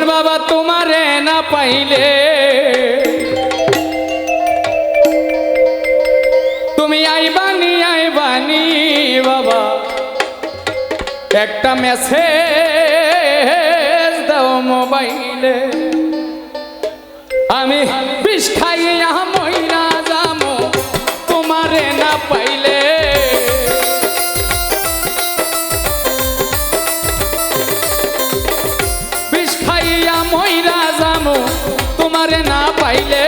সুলতান বাবা তোমারে না পাইলে। তুমি আইবানি আইবানি বাবা। একটা মেসেজ দাও মোবাইলে। আমি বিষ খাই মইরা তোমারে না পাইলে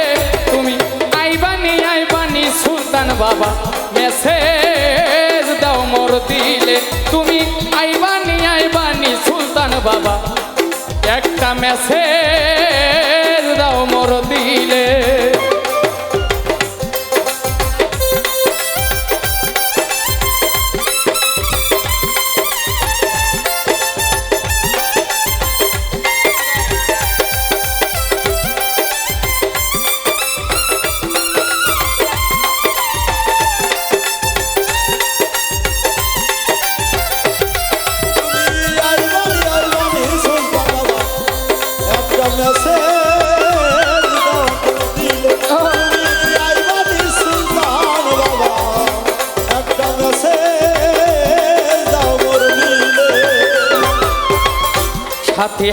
তুমি আইবানি আইবানি সুলতান বাবা। মেসেজ দাও মোর দিলে। তুমি আইবানি আইবানি সুলতান বাবা। একটা মেসেজ দাও মোর দিলে।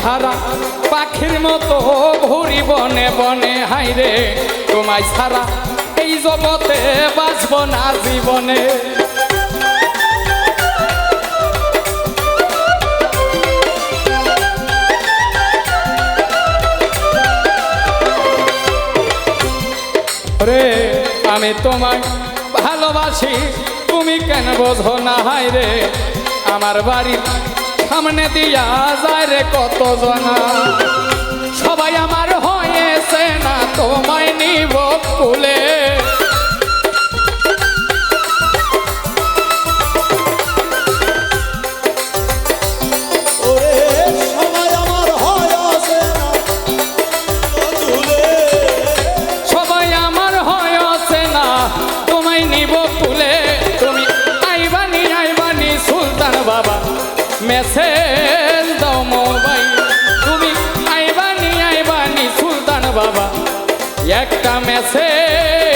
হারা পাখির মতো ঘুরি বনে বনে হাইরে তোমায় ছাড়া এই জগতে বাঁচব না জীবনে। আমি তোমায় ভালোবাসি। তুমি কেন বোঝো না হাই রে? আমার বাড়ি সামনে দিয়া যায় রে কত জনা সবাই আমার হয়েছে তোমায় নিব তুলে তুমি আইবানি আইবানি সুলতান বাবা। মেসেজ দাও মোবাইল। তুমি আইবানি আইবানি সুলতান বাবা। একটা মেসেজ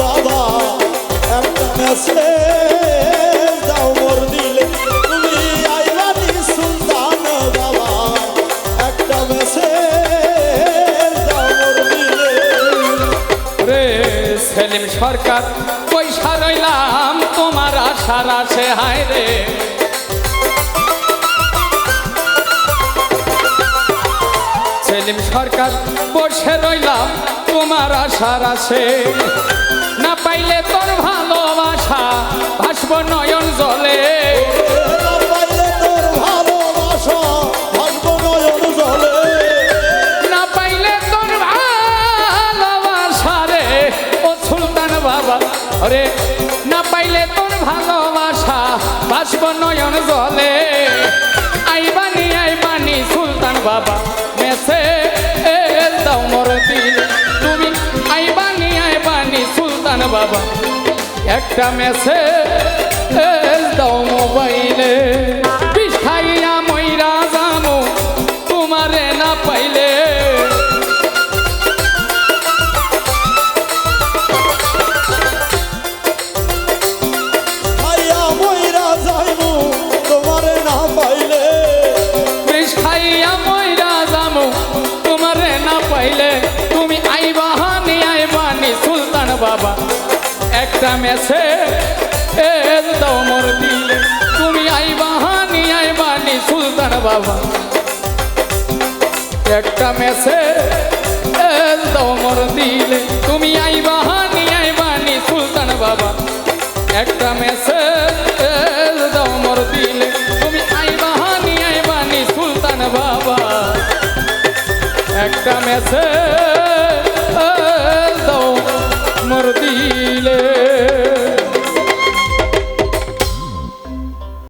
বাবা, একটা মেসেজ দাও একটা মেসেজ সেলিম সরকার, পয়সা রইলাম তোমার আশার আছে, হায় রে। সেলিম সরকার, বসে রইলাম, তোমার আশার আছে। না পাইলে তোর ভালোবাসা ভাসব নয়ন জলে। রে না পাইলে তোর ভালোবাসা বাসব নয়ন জলে। আইবানি আইবানি সুলতান বাবা, মেসে দাও মোর দিল বাবা একটা মেসেজ দাও মোবাইলে বাবা, একটা মেসে দাও মোর দিলে। তুমি আইবাহানি আইবানি সুলতান বাবা। একটা মেসে দাও মোর দিলে। তুমি আইবাহানি আইবানি সুলতান বাবা। একটা মেসেজ দাও মোর দিলে। তুমি আইবাহানি আইবানি সুলতান বাবা। একটা মেসেজ দিলে